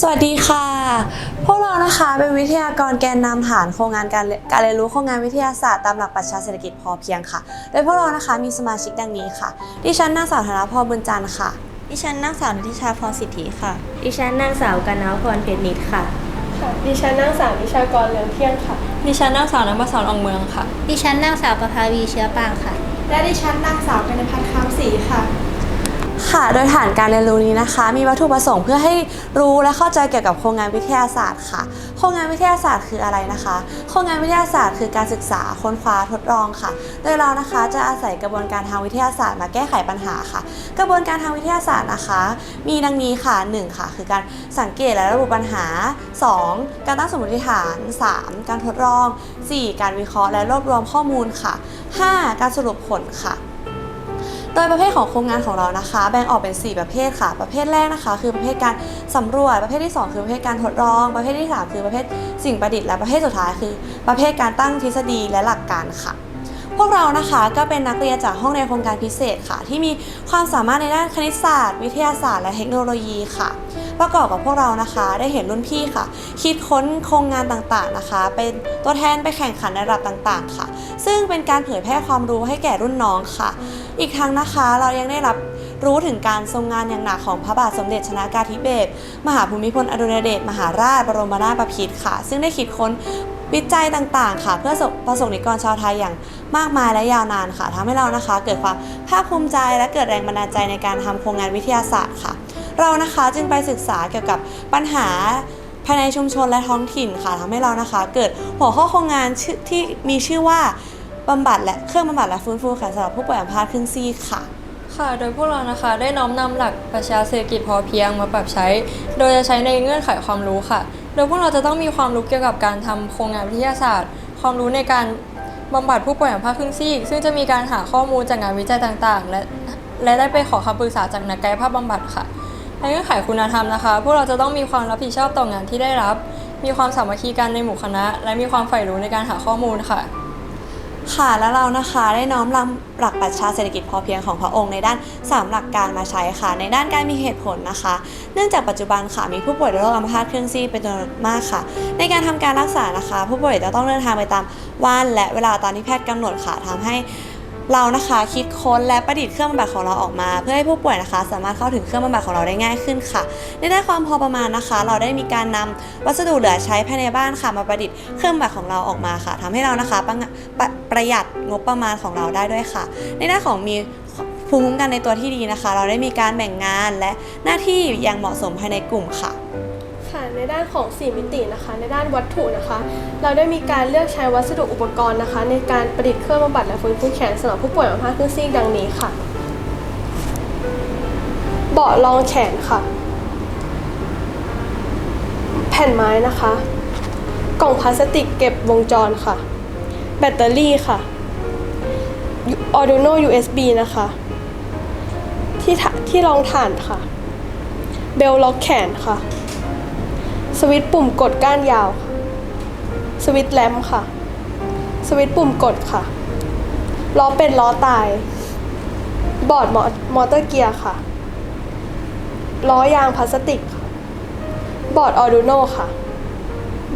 สวัสดีค่ะ พวกเรานะคะเป็นวิทยากรแกนนำฐานโครงงานการเรียการเรียนรู้โครงงานวิทยาศาสตร์ตามหลักปรัชญาเศรษฐกิจพอเพียงค่ะ โดยพวกเรานะคะมีสมาชิกดังนี้ค่ะ ดิฉันนางสาวธนพรบุญจันทร์ค่ะ ดิฉันนางสาวนิติชาพรสิทธิค่ะ ดิฉันนางสาวกันนาวพรเพชรนิดค่ะค่ะ ดิฉันนางสาวนิชากรเลืองเที่ยงค่ะ ดิฉันนางสาวน้ำประสอนอองเมืองค่ะ ดิฉันนางสาวประภาวีเชื้อปางค่ะ และดิฉันนางสาวกัญญพัฒน์คำศรีค่ะ ค่ะ โดยฐานการเรียนรู้นี้นะคะ มีวัตถุประสงค์เพื่อให้รู้และเข้าใจเกี่ยวกับโครงงานวิทยาศาสตร์ค่ะ โครงงานวิทยาศาสตร์คืออะไรนะคะ โครงงานวิทยาศาสตร์คือการศึกษาค้นคว้าทดลองค่ะ โดยเรานะคะจะอาศัยกระบวนการทางวิทยาศาสตร์มาแก้ไขปัญหาค่ะ กระบวนการทางวิทยาศาสตร์นะคะ มีดังนี้ค่ะ 1 ค่ะ คือการสังเกตและระบุปัญหา 2 การตั้งสมมติฐาน 3 การทดลอง 4 การวิเคราะห์และรวบรวมข้อมูลค่ะ 5 การสรุปผลค่ะ ดยประเภทของโครงงานของเรานะคะ แบ่งออกเป็น 4 ประเภทค่ะ ประเภทแรกนะคะ คือประเภทการสำรวจ ประเภทที่ 2 คือประเภทการทดลอง ประเภทที่ 3 คือประเภทสิ่งประดิษฐ์และประเภทสุดท้ายคือ ประเภทการตั้งทฤษฎีและหลักการค่ะพวกเรานะคะก็เป็นนักเรียนจากห้องเรียนโครงการพิเศษค่ะ ที่มีความสามารถในด้านคณิตศาสตร์ วิทยาศาสตร์ และเทคโนโลยีค่ะ ประกอบกับพวกเรานะคะได้เห็นรุ่นพี่ค่ะ คิดค้นโครงงานต่างๆนะคะ เป็นตัวแทนไปแข่งขันในระดับต่างๆ ค่ะ ซึ่งเป็นการเผยแพร่ความรู้ให้แก่รุ่นน้องค่ะ อีกทั้งนะคะเรายังได้รับรู้ถึงการทรงงานอย่างหนักของพระบาทสมเด็จชนากาธิเบศรมหาภูมิพลอดุลยเดชมหาราชบรมนาถบพิตรค่ะ ซึ่งได้คิดค้นวิจัยต่างๆ ค่ะ เพื่อประสงค์นิกรชาวไทยอย่างมากมายและยาวนานค่ะทำให้เรานะคะ เกิดความภาคภูมิใจและเกิดแรงบันดาลใจในการทำโครงงานวิทยาศาสตร์ค่ะ เรานะคะจึงไปศึกษาเกี่ยวกับปัญหา ภายในชุมชนและท้องถิ่นค่ะทำให้เรานะคะ เกิดหัวข้อโครงงานที่มีชื่อว่าบำบัดและเครื่องบำบัดและฟื้นฟูแขนสำหรับผู้ป่วยอัมพาตครึ่งซีค่ะค่ะโดยพวกเรานะคะได้น้อมนำหลักปรัชญาเศรษฐกิจพอเพียงมาปรับใช้ โดยจะใช้ในเงื่อนไขความรู้ค่ะ โดยพวกเราจะต้องมีความรู้เกี่ยวกับการทำโครงงานวิทยาศาสตร์ ความรู้ในการบำบัดผู้ป่วยอัมพาตครึ่งซีก ซึ่งจะมีการหาข้อมูลจากงานวิจัยต่างๆ และและได้ไปขอคำปรึกษาจากนักกายภาพบำบัดค่ะ ในเงื่อนไขคุณธรรมนะคะ พวกเราจะต้องมีความรับผิดชอบต่องานที่ได้รับ มีความสามัคคีกันในหมู่คณะ และมีความใฝ่รู้ในการหาข้อมูลค่ะ ค่ะแล้วเรานะคะได้น้อมนำหลักปรัชญาเศรษฐกิจพอเพียงของพระองค์ในด้าน 3 หลักการมาใช้ค่ะ ในด้านการมีเหตุผลนะคะ เนื่องจากปัจจุบันค่ะมีผู้ป่วยโรคอัมพาตเครึ่องซีเป็นจำนวนมากค่ะ ในการทำการรักษานะคะ ผู้ป่วยจะต้องเดินทางไปตามวันและเวลาตามที่แพทย์กำหนดค่ะทำให้ เรานะคะคิดค้นและประดิษฐ์เครื่องบำบัดของเราออกมา เพื่อให้ผู้ป่วยนะคะ สามารถเข้าถึงเครื่องบำบัดของเราได้ง่ายขึ้นค่ะในด้านความพอประมาณนะคะ เราได้มีการนำวัสดุเหลือใช้ภายในบ้านค่ะ มาประดิษฐ์เครื่องบำบัดของเราออกมาค่ะทำให้เรานะคะประปะประหยัดงบประมาณของเราได้ด้วยค่ะ ในด้านของมีภูมิคุ้มกันในตัวที่ดีนะคะ เราได้มีการแบ่งงานและหน้าที่อย่างเหมาะสมภายในกลุ่มค่ะ ในด้านของ 4 มิตินะคะ ในด้านวัตถุนะคะ เราได้มีการเลือกใช้วัสดุอุปกรณ์นะคะ ในการประดิษฐ์เครื่องบำบัดและฟื้นฟูแขนสำหรับผู้ป่วยอัมพาตครึ่งซีกดังนี้ค่ะ เบาะรองแขนค่ะ แผ่นไม้นะคะ กล่องพลาสติกเก็บวงจรค่ะ แบตเตอรี่ค่ะ Arduino USB นะคะ ที่ที่รองฐานค่ะ เบลล็อกแขนค่ะ สวิตช์ปุ่มกดก้านยาวค่ะสวิตช์แลมค่ะ สวิตช์ปุ่มกดค่ะ ล้อเป็นล้อตาย บอร์ดมอเตอร์เกียร์ค่ะ ล้อยางพลาสติกค่ะบอร์ด Arduino ค่ะ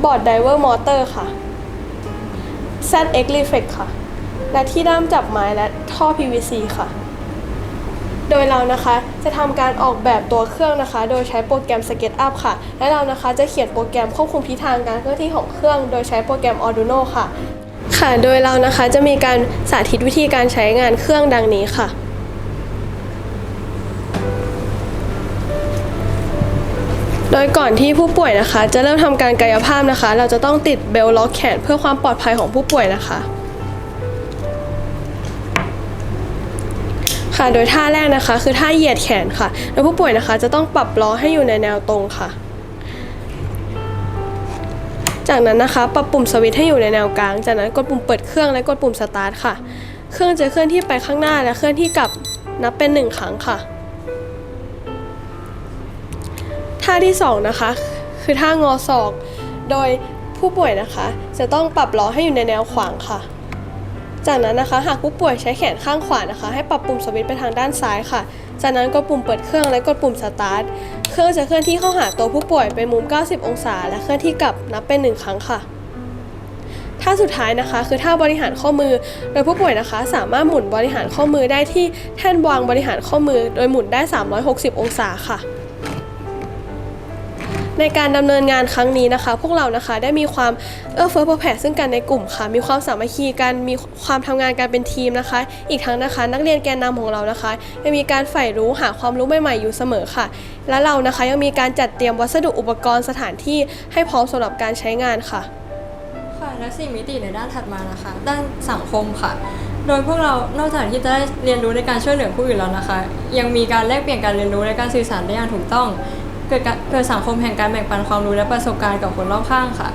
บอร์ดไดเวอร์มอเตอร์ค่ะ ZX Reflex ค่ะ และที่ด้ามจับไม้และท่อ PVC ค่ะ โดยเรานะคะจะทำการออกแบบตัวเครื่องนะคะ โดยใช้โปรแกรม SketchUp ค่ะ และเรานะคะจะเขียนโปรแกรมควบคุมทิศทางการเคลื่อนที่ของเครื่อง โดยใช้โปรแกรม Arduino ค่ะ ค่ะ โดยเรานะคะจะมีการสาธิตวิธีการใช้งานเครื่องดังนี้ค่ะโดยก่อนที่ผู้ป่วยนะคะ จะเริ่มทำการกายภาพนะคะ เราจะต้องติดเบลล็อกแขนเพื่อความปลอดภัยของผู้ป่วยนะคะ ค่ะ โดยท่าแรกนะคะ คือท่าเหยียดแขนค่ะ โดยผู้ป่วยนะคะ จะต้องปรับล้อให้อยู่ในแนวตรงค่ะ จากนั้นนะคะ ปรับปุ่มสวิตช์ให้อยู่ในแนวกลาง จากนั้นกดปุ่มเปิดเครื่องและกดปุ่มสตาร์ทค่ะ เครื่องจะเคลื่อนที่ไปข้างหน้าและเคลื่อนที่กลับนับเป็นหนึ่งครั้งค่ะ ท่าที่สองนะคะ คือท่างอศอก โดยผู้ป่วยนะคะ จะต้องปรับล้อให้อยู่ในแนวขวางค่ะ จากนั้นนะคะหากผู้ป่วยใช้แขนข้างขวานะคะ ให้ปรับปุ่มสวิตช์ไปทางด้านซ้ายค่ะ จากนั้นกดปุ่มเปิดเครื่องและกดปุ่มสตาร์ท เครื่องจะเคลื่อนที่เข้าหาตัวผู้ป่วยเป็นมุม 90 องศา และเคลื่อนที่กลับนับเป็น 1 ครั้งค่ะท่าสุดท้ายนะคะ คือท่าบริหารข้อมือ โดยผู้ป่วยนะคะ สามารถหมุนบริหารข้อมือได้ที่แท่นวางบริหารข้อมือ โดยหมุนได้ 360 องศาค่ะ ในการดำเนินงานครั้งนี้นะคะ พวกเรานะคะได้มีความเอื้อเฟื้อเผื่อแผ่ซึ่งกันในกลุ่มค่ะ มีความสามัคคีกันมีความทำงานกันเป็นทีมนะคะ อีกทั้งนะคะ นักเรียนแกนนำของเรานะคะยังมีการใฝ่รู้หาความรู้ใหม่ๆอยู่เสมอค่ะ และเรานะคะยังมีการจัดเตรียมวัสดุอุปกรณ์สถานที่ให้พร้อมสำหรับการใช้งานค่ะค่ะและสี่มิติในด้านถัดมานะคะ ด้านสังคมค่ะโดยพวกเรานอกจากที่จะได้เรียนรู้ในการช่วยเหลือผู้อื่นแล้วนะคะ ยังมีการแลกเปลี่ยนการเรียนรู้และการสื่อสารได้อย่างถูกต้อง เกิดเกิดสังคมแห่งการแบ่งปันความรู้และประสบการณ์กับคนรอบข้างค่ะ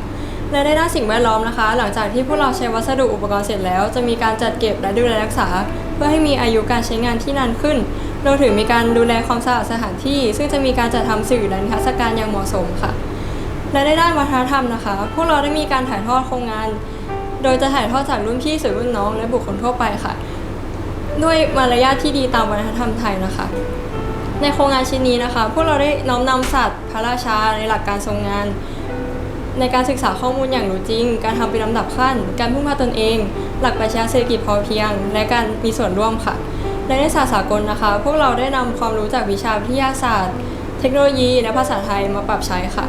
และในด้านสิ่งแวดล้อมนะคะ หลังจากที่พวกเราใช้วัสดุอุปกรณ์เสร็จแล้ว จะมีการจัดเก็บและดูแลรักษา เพื่อให้มีอายุการใช้งานที่นานขึ้นรวมถึงมีการดูแลความสะอาดสถานที่ ซึ่งจะมีการจัดทำสื่อและนิทรรศการอย่างเหมาะสมค่ะ และในด้านวัฒนธรรมนะคะ พวกเราได้มีการถ่ายทอดโครงงาน โดยจะถ่ายทอดจากรุ่นพี่สู่รุ่นน้องและบุคคลทั่วไปค่ะ ด้วยมารยาทที่ดีตามวัฒนธรรมไทยนะคะ ในโครงงานชิ้นนี้นะคะ พวกเราได้น้อมนำศาสตร์พระราชาในหลักการทรงงาน ในการศึกษาข้อมูลอย่างรู้จริง การทำเป็นลำดับขั้น การพึ่งพาตนเอง หลักปรัชญาเศรษฐกิจพอเพียง และการมีส่วนร่วมค่ะ และในศาสตร์สากลนะคะ พวกเราได้นำความรู้จากวิชาวิทยาศาสตร์ เทคโนโลยี และภาษาไทยมาปรับใช้ค่ะ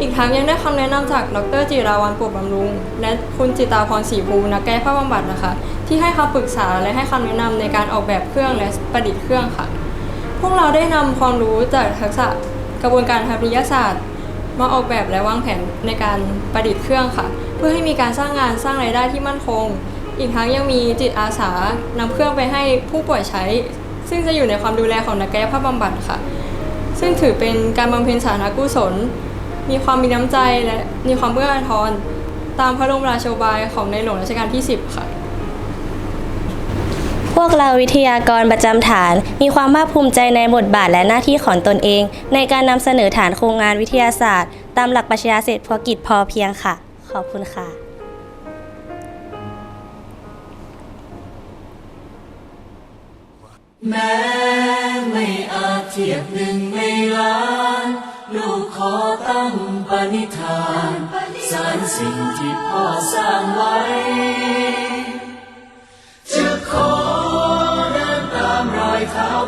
อีกทั้งยังได้คำแนะนำจากดรจิราวันปวดบำรุง และคุณจิตาพรศรีภูนักแก้ภาพบำบัดนะคะ ที่ให้คำปรึกษาและให้คำแนะนำในการออกแบบเครื่องและประดิษฐ์เครื่องค่ะ พวกเราได้นำความรู้จากทักษะกระบวนการทางวิทยาศาสตร์ มาออกแบบและวางแผนในการประดิษฐ์เครื่องค่ะ เพื่อให้มีการสร้างงานสร้างรายได้ที่มั่นคง อีกทั้งยังมีจิตอาสานำเครื่องไปให้ผู้ป่วยใช้ ซึ่งจะอยู่ในความดูแลของนักกายภาพบำบัดค่ะ ซึ่งถือเป็นการบำเพ็ญสาธารณกุศล มีความมีน้ำใจและมีความเพื่ออาทร ตามพระบรมราโชบายของในหลวงรัชกาลที่ 10 ค่ะ พวกเราวิทยากรประจำฐาน มีความภาคภูมิใจในบทบาทและหน้าที่ของตนเอง ในการนำเสนอฐานโครงงานวิทยาศาสตร์ ตามหลักปรัชญาเศรษฐกิจพอเพียงค่ะ ขอบคุณค่ะแม้ไม่อาจเทียบหนึ่งในล้าน ลูกขอตั้งปณิธาน สารสิ่งที่พ่อสร้างไว้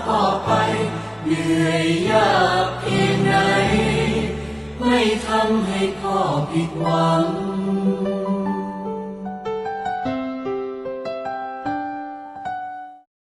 พ่อไป เหนื่อยยากเพียงไหน ไม่ทำให้พ่อผิดหวัง